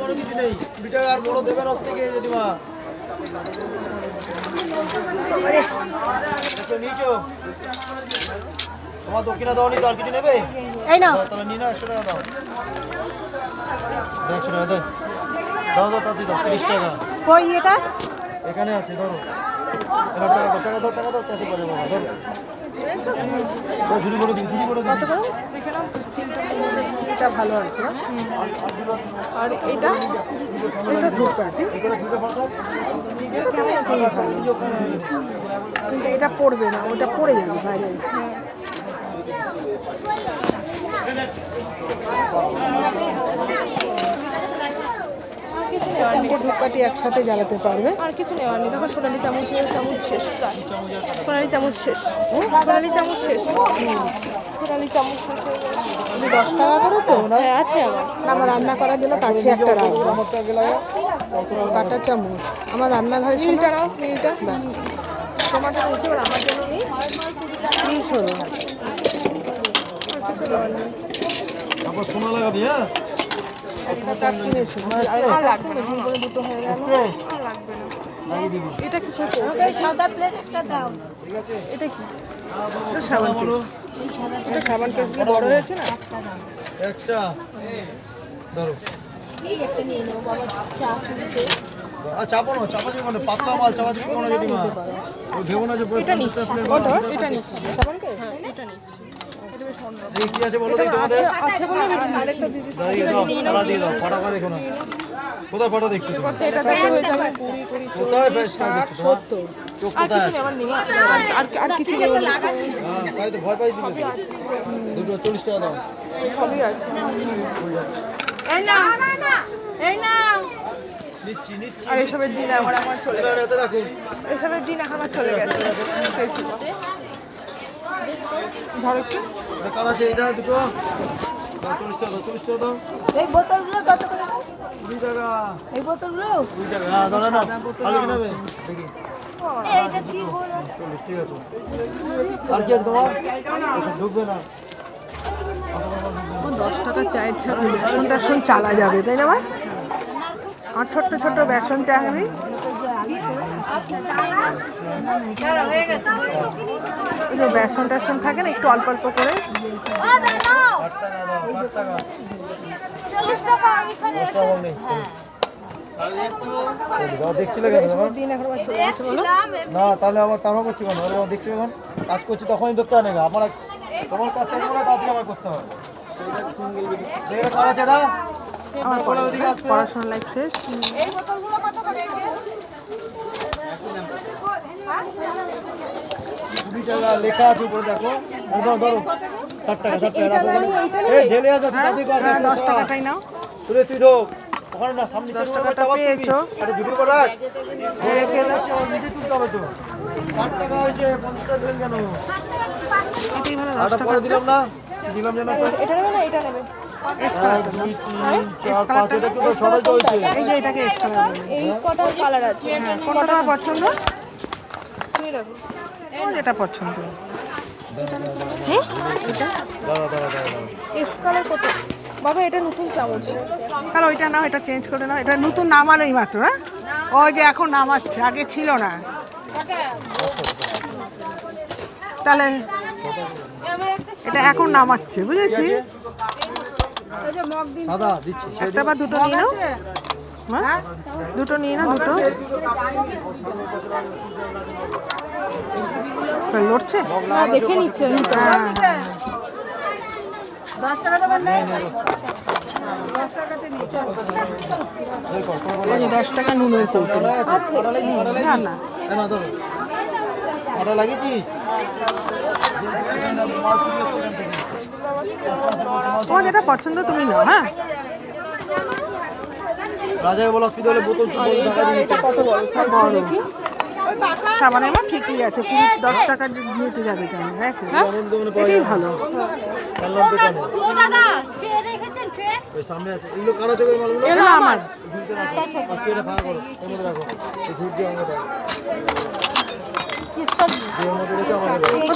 বড় কিছু নেই টাকা আর বড় দেবেন ওর থেকে জেঠিমা তোমার দক্ষিণা দাও নি তো আর কিছু নেবে এই দাও, তাহলে নিয়ে নাও একশো টাকা দাও। দাও, একশো টাকা দাও দাও দাও তাড়াতাড়ি দাও তিরিশ টাকা। কই এটা? এখানে আছে ধরো। টাকা দাও টাকা দাও টাকা দাও ক্যাশে করে বাবা ধরো। ভালো আছে না? আর এটা? এটা ধূপকাঠি। কিন্তু এটা পড়বে না ওটা পড়ে যাবে বাইরে। তিনটে ধূপকাঠি একসাথে জ্বালাতে পারবে। আর কিছু নেওয়ার নেই। দেখো সোনালি চামচের চামচ শেষ। সোনালি চামচ শেষ। সোনালি চামচ শেষ। সোনালি চামচ শেষ তুমি দশ টাকা করে তো হ্যাঁ আছে আমার। না আমার রান্না করার জন্য কাছে একটা রাখব কাটা চামচ। আমার রান্নাঘরে তোমাদের উঠে আমার জন্য নেই প্লিজ হলো আবার সোনা লাগাবি হ্যাঁ? এটা কিসের সাদা প্লেট একটা দাও এটা কি সাবান কেস এটা সাবান কেসগুলো বড় হয়েছে না একটা ধরো চাপো না চাপা যাবে না পাতলা মাল চাপা যাবে কোনো যদি ভেবো না যে পুরো এটা নিচ্ছি। ওটা এটা নিচ্ছি। সাবান কেস এটা নিচ্ছি। এই কি আছে বলো তো তোমাদের? আছে বলে আমি এটা নিচ্ছি। আরেকটা দিদি দাঁড়িয়ে দাও ফাটা দিয়ে দাও ফাটা করে এখন কোথায় ফাটা দেখছ এটা দেখতে হয়ে যাবে কুড়ি কুড়ি কোথায় চল্লিশ বেশ কাজ ষাট হচ্ছে তোমার? সত্তর। চোখ আর কোথায় কিছু নেই আমার নেই। আর- আর আর কিছু নেই। হ্যাঁ তাই তো ভয় পাই দুটো চল্লিশ টাকা দাও। সবই আছে। নিচ্ছি নিচ্ছি। আর এসবের দিন আমার আমার চলে এটা রাখুন এসবের দিন এখন আমার চলে গেছে। ধরো একটু এটা আছে এটা দুটো। চল্লিশ টাকা চল্লিশ টাকা দাও। এই বোতলগুলো কত করে কুড়ি টাকা। এই বোতলগুলো? কুড়ি টাকা। হ্যাঁ দাঁড়া না ভালো কি নেবে দেখি। চল্লিশ ঠিক আছে। আর কি আছে তোমার? ঢুকবে না। দশ টাকা চায়ের ছাড়া বেসন টেসন চালা যাবে তাই না ভাই? আর ছোট্ট ছোট্ট বেসন চা খাবি এই যে বেসন টেসন থাকে না একটু অল্প অল্প করে। দেখছিলে কেন না তাহলে আবার করছি কেন? এখন? কাজ করছি তখনই ধরতে না আমার তোমার কাজ তাড়াতাড়ি আমার করতে পড়াশোনা লাইফ শেষ। টাকা লেখা আছে উপরে দেখো। ধরো ধরো ষাট টাকা ষাট টাকা এই ঢেলে আছে হ্যাঁ তাড়াতাড়ি কর, দশ দশ টাকা। টাকাটাই নাও। তুলে তুই ঢোক। ওখানে না সামনে দশ টাকাটা পেয়েছ। আরে ঝুড়ি করে রাখ। নিজে তুলতে হবে তো। ষাট টাকা হয়েছে পঞ্চাশ টাকা দিলেন কেন? এটাই ভালো দশ আটা টাকা পরে দিলাম না। যেন এটা নেবে না এটা নেবে। চার, পাঁচ, এটা পছন্দ পছন্দ বাবা এটা নতুন চামচ তাহলে ওইটা নাও এটা চেঞ্জ করে নাও। এটা নতুন নামালোই মাত্র হ্যাঁ? ওই যে এখন নামাচ্ছে আগে ছিল না। তাহলে এটা এখন নামাচ্ছে বুঝেছি সাদা দিচ্ছি। একটা বা দুটো নিয়ে নাও। হ্যাঁ? দুটো নিয়ে নাও দুটো। কই, লড়ছে? দেখে নিচ্ছে হ্যাঁ হ্যাঁ। দশ টাকা নুনের? আটা লাগিয়েছিস? না না। না, লাগিয়েছিস? তোমার যেটা পছন্দ তুমি নাও হ্যাঁ? রাজাকে হসপিটালে বোতল। কত বড়? সাইজটা দেখি। সাবানের ঠিকই আছে কুড়ি দশ টাকা দিয়েতে যাবে কেন দেখ আনন্দ মনে এটাই ভালো। আমার।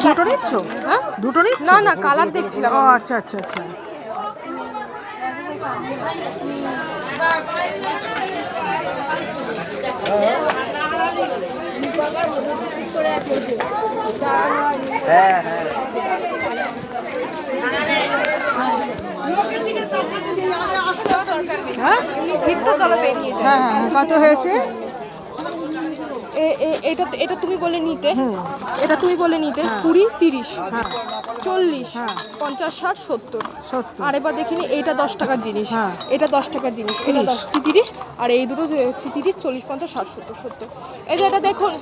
দুটো নিচ্ছ? হ্যাঁ দুটো নিচ্ছ? না না কালার দেখছিলাম ও আচ্ছা আচ্ছা আচ্ছা। হ্যাঁ? হ্যাঁ হ্যাঁ কত হয়েছে? এটা এটা তুমি বলে নিতে। এটা তুমি বলে নিতে কুড়ি তিরিশ হ্যাঁ। চল্লিশ হ্যাঁ। পঞ্চাশ ষাট সত্তর। আর এবার দেখিনি এইটা দশ টাকার জিনিস। হ্যাঁ। এটা দশ টাকার জিনিস। এটা তিরিশ। দশ তিরিশ আর এই দুটো তিরিশ চল্লিশ পঞ্চাশ ষাট সত্তর সত্তর। এই যে এটা দেখুন।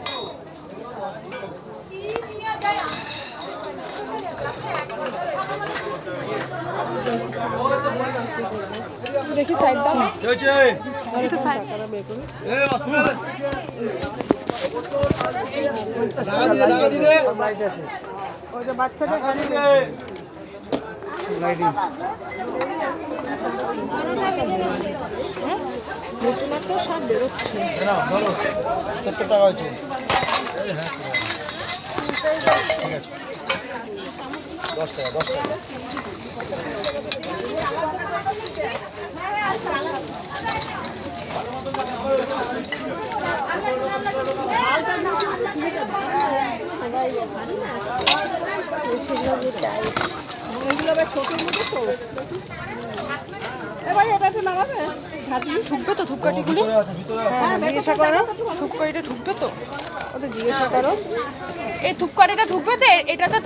দেখি সাইড দাও এটা সাইড সত্তর টাকা হয়েছে হ্যাঁ ঠিক আছে দশ টাকা দশ টাকা এগুলো আবার ছোটোর মতো এটা একটু তো ধূপকাঠিগুলি হ্যাঁ করো ধূপকাঠিটা ঢুকবে তো ওদের জিজ্ঞাসা তো এটাতে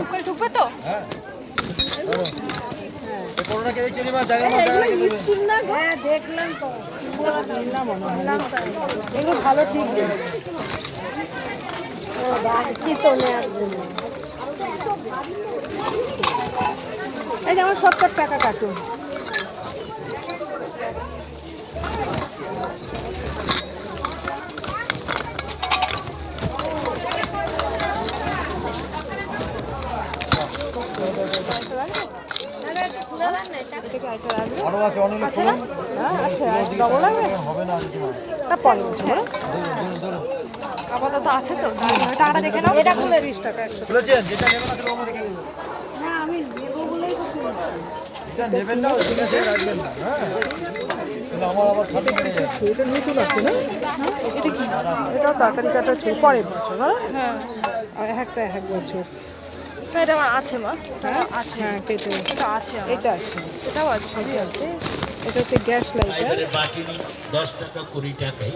তো করোনা কে দেখছি জায়গা দেখলাম তো। এগুলো ভালো ঠিক নেই এই যেমন সত্তর টাকা কাটুন আরও আছে অনেক হ্যাঁ আচ্ছা আপাতত আছে তো টাকাটা দেখে নাও। এটা খুলে বিশ টাকা যেটা নেবেন আছে ওর মধ্যে রেখে দেবেন যেটা নেবেন না রাখবেন না হ্যাঁ। আমার আবার খাতে কেটে যাবে। এটা নতুন আছে না? এটা কি? এটাও তরকারি কাটা ছিল পরের বছর হ্যাঁ। একটা এক বছর। এটা আমার আছে মা। হ্যাঁ হ্যাঁ কেটে এটা আছে এটা আছে। এটাও আছে। সবই আছে। এটা হচ্ছে গ্যাস লাইটার। বাটি দশ টাকা কুড়ি টাকায়।